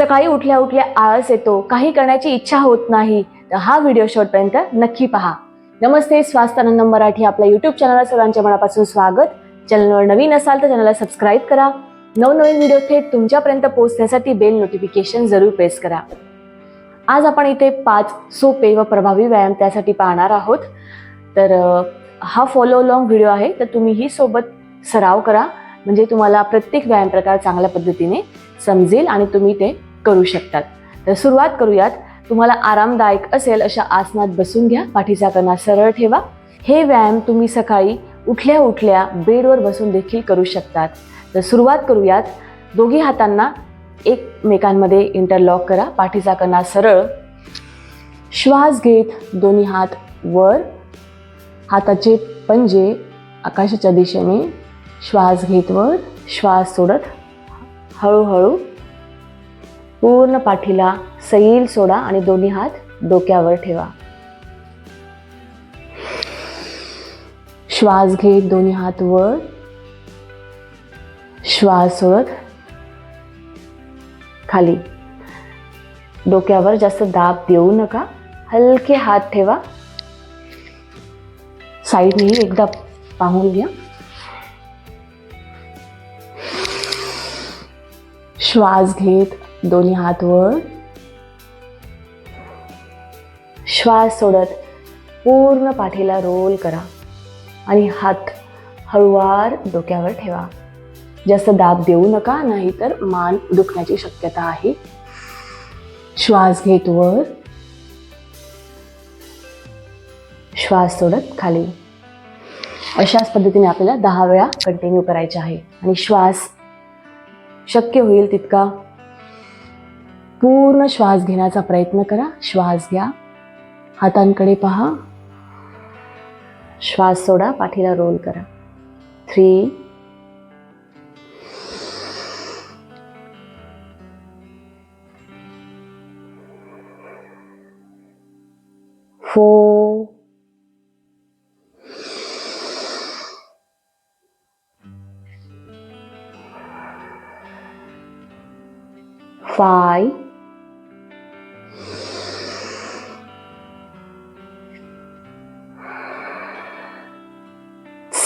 सकाळी उठल्या उठल्या आळस येतो काही करण्याची इच्छा होत नाही. तर हा व्हिडिओ शॉर्टपर्यंत नक्की पहा. नमस्ते स्वास्थ्यानंद मराठी आपल्या युट्यूब चॅनलला सर्वांच्या मनापासून स्वागत. चॅनलवर नवीन असाल तर चॅनलला सबस्क्राईब करा. नवनवीन व्हिडिओ थेट तुमच्यापर्यंत पोहोचण्यासाठी बेल नोटिफिकेशन जरूर प्रेस करा. आज आपण इथे पाच सोपे व प्रभावी व्यायाम त्यासाठी पाहणार आहोत. तर हा फॉलो लॉंग व्हिडिओ आहे. तर तुम्हीही सोबत सराव करा. म्हणजे तुम्हाला प्रत्येक व्यायाम प्रकार चांगल्या पद्धतीने समजेल आणि तुम्ही ते करू शकतात. तर सुरुवात करूयात. तुम्हाला आरामदायक असेल अशा आसनात बसून घ्या. पाठीचा कणा सरळ ठेवा. हे व्यायाम तुम्ही सकाळी उठल्या उठल्या बेडवर बसून देखील करू शकतात. तर सुरुवात करूयात. दोघी हातांना एकमेकांमध्ये इंटरलॉक करा. पाठीचा कणा सरळ श्वास घेत दोन्ही हात वर. हाताचे पंजे आकाशाच्या दिशेने. श्वास घेत वर. श्वास सोडत हळूहळू पूर्ण पाठीला सैल सोडा आणि दोन्ही हात डोक्यावर ठेवा. श्वास घेत दोन्ही हात वर. श्वास सोडत खाली. डोक्यावर जास्त दाब देऊ नका. हलके हात ठेवा. साईडनेही एकदा पाहून घ्या. श्वास घेत दोन्ही हात वर. श्वास सोडत पूर्ण पाठीला रोल करा आणि हात हळुवार डोक्यावर ठेवा. जास्त दाब देऊ नका नाहीतर मान दुखण्याची शक्यता आहे. श्वास घेत वर. श्वास सोडत खाली. अशाच पद्धतीने आपल्याला दहा वेळा कंटिन्यू करायचे आहे. आणि श्वास शक्य होईल तितका पूर्ण श्वास घेण्याचा प्रयत्न करा. श्वास घ्या. हातांकडे पहा. श्वास सोडा. पाठीला रोल करा. Three four, five,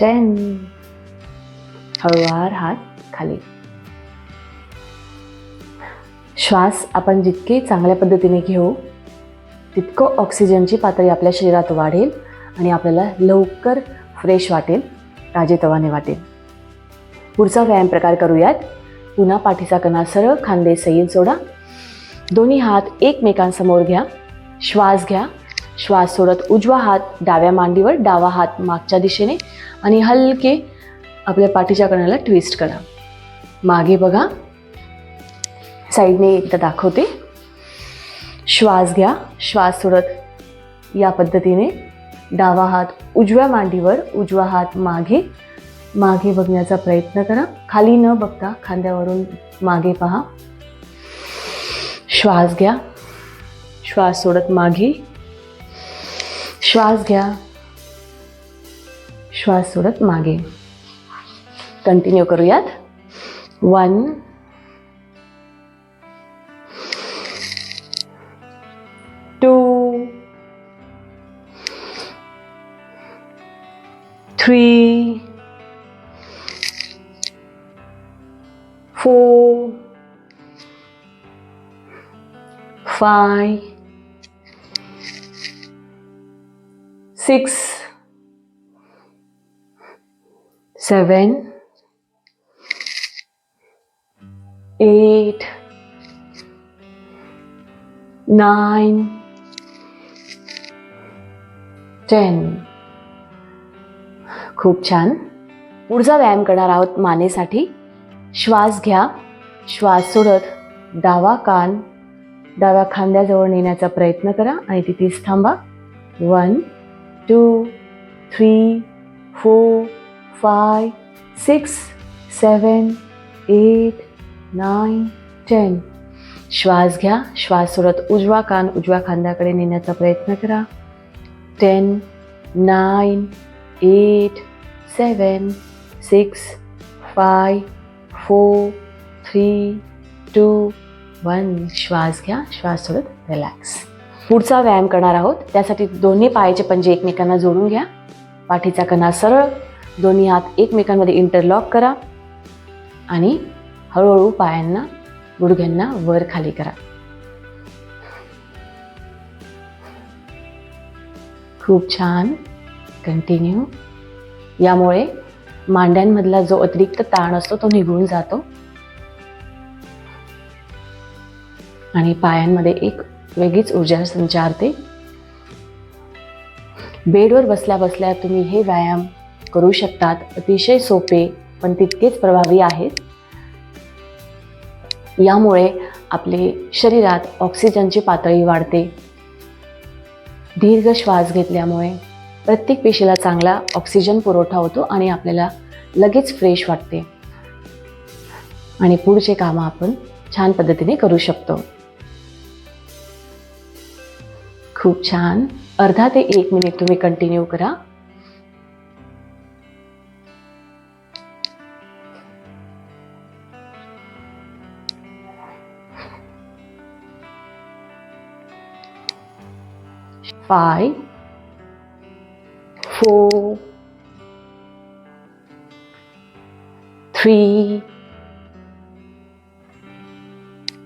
ten हळूवार हात खाली. श्वास आपण जितके चांगल्या पद्धतीने घेऊ तितकं ऑक्सिजनची पातळी आपल्या शरीरात वाढेल आणि आपल्याला लवकर फ्रेश वाटेल ताजेतवाने वाटेल. पुढचा व्यायाम प्रकार करूयात. पुन्हा पाठीचा कणा सरळ खांदे सैल सोडा. दोन्ही हात एकमेकांसमोर घ्या. श्वास घ्या. श्वास सोडत उजवा हात डाव्या मांडीवर डावा हात मागच्या दिशेने आणि हलके आपल्या पाठीच्या कणाला ट्विस्ट करा. मागे बघा. साईडने एकदा दाखवते. श्वास घ्या. श्वास सोडत या पद्धतीने डावा हात उजव्या मांडीवर उजवा हात मागे. मागे बघण्याचा प्रयत्न करा. खाली न बघता खांद्यावरून मागे पहा. श्वास घ्या. श्वास सोडत मागे. श्वास घ्या. श्वास सोडत मागे. कंटिन्यू करूयात. One two three four five six seven, eight, nine, ten. खूप छान. पुढचा व्यायाम करणार आहोत मानेसाठी. श्वास घ्या. श्वास सोडत डावा कान डाव्या खांद्याजवळ नेण्याचा प्रयत्न करा आणि तिथेच थांबा. One two three four five six seven eight nine ten. श्वास घ्या. श्वास सोडत उजवा कान उजव्या खांद्याकडे नेण्याचा प्रयत्न करा. Ten nine eight seven six five four three two one. श्वास घ्या. श्वास सोडत रिलॅक्स. पुढचा व्यायाम करणार आहोत. त्यासाठी दोन्ही पायाचे पंजे एकमेकांना जोडून घ्या. पाठीचा कणा सरळ दोन्ही हात एकमेकांमध्ये इंटरलॉक करा आणि हळूहळू पायांना गुडघ्यांना वर खाली करा. खूप छान. कंटिन्यू यामुळे मांड्यांमधला जो अतिरिक्त ताण असतो तो निघून जातो. आणि पायांमध्ये एक वेगळीच ऊर्जा संचारते. बेडवर बसल्या बसल्या तुम्ही हे व्यायाम करू शकतात. अतिशय सोपे पण तितकेच प्रभावी आहेत. यामुळे आपले शरीरात ऑक्सिजनची पातळी वाढते. दीर्घ श्वास घेतल्यामुळे प्रत्येक पेशीला चांगला ऑक्सिजन पुरवठा होतो आणि आपल्याला लगेच फ्रेश वाटते. आणि पुढचे कामं आपण छान पद्धतीने करू शकतो. खूप छान अर्धा ते एक मिनिट तुम्ही कंटिन्यू करा five, four, three,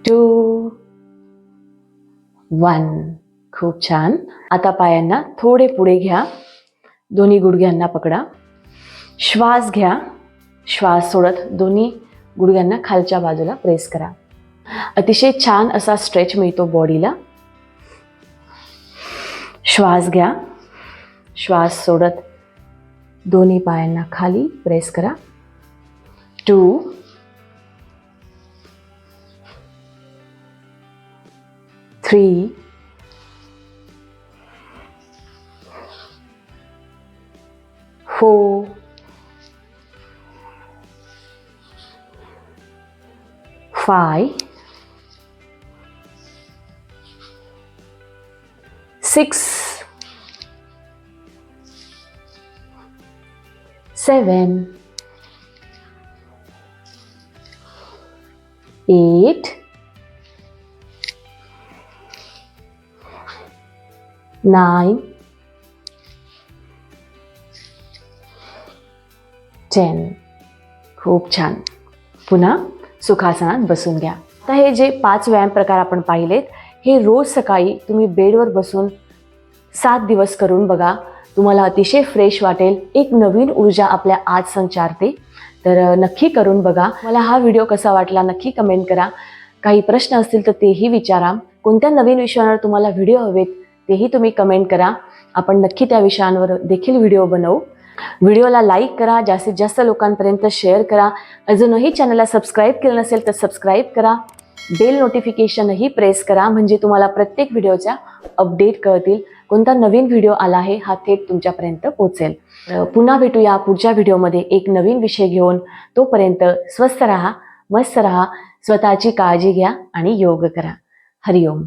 two, one. खूप छान. आता पायांना थोडे पुढे घ्या. दोन्ही गुडघ्यांना पकडा. श्वास घ्या. श्वास सोडत दोन्ही गुडघ्यांना खालच्या बाजूला प्रेस करा. अतिशय छान असा स्ट्रेच मिळतो बॉडीला. श्वास घ्या. श्वास सोडत दोन्ही पायांना खाली प्रेस करा. Two three four five six, seven, eight, nine, ten खूप छान. पुन्हा सुखासनात बसून घ्या. तर हे जे पाच व्यायाम प्रकार आपण पाहिलेत हे रोज सकाळी तुम्ही बेडवर बसून सात दिवस करून बघा. तुम्हाला अतिशय फ्रेश वाटेल. एक नवीन ऊर्जा आपल्या आज संचारते. तर नक्की करून बघा. मला हा व्हिडिओ कसा वाटला नक्की कमेंट करा. काही प्रश्न असतील तर तेही विचारा. कोणत्या नवीन विषयांवर तुम्हाला व्हिडिओ हवेत तेही तुम्ही कमेंट करा. आपण नक्की त्या विषयांवर देखील व्हिडिओ बनवू. व्हिडिओला लाईक करा जास्तीत जास्त लोकांपर्यंत शेअर करा. अजूनही चॅनलला सबस्क्राईब केलं नसेल तर सबस्क्राईब करा. बेल नोटिफिकेशनही प्रेस करा म्हणजे तुम्हाला प्रत्येक व्हिडिओच्या अपडेट कळतील. कोणता नवीन व्हिडिओ आला आहे हा थेट तुमच्यापर्यंत पोहोचेल. पुन्हा भेटूया पुढच्या व्हिडिओमध्ये एक नवीन विषय घेऊन. तोपर्यंत स्वस्थ राहा मस्त राहा स्वतःची काळजी घ्या आणि योग करा. हरिओम.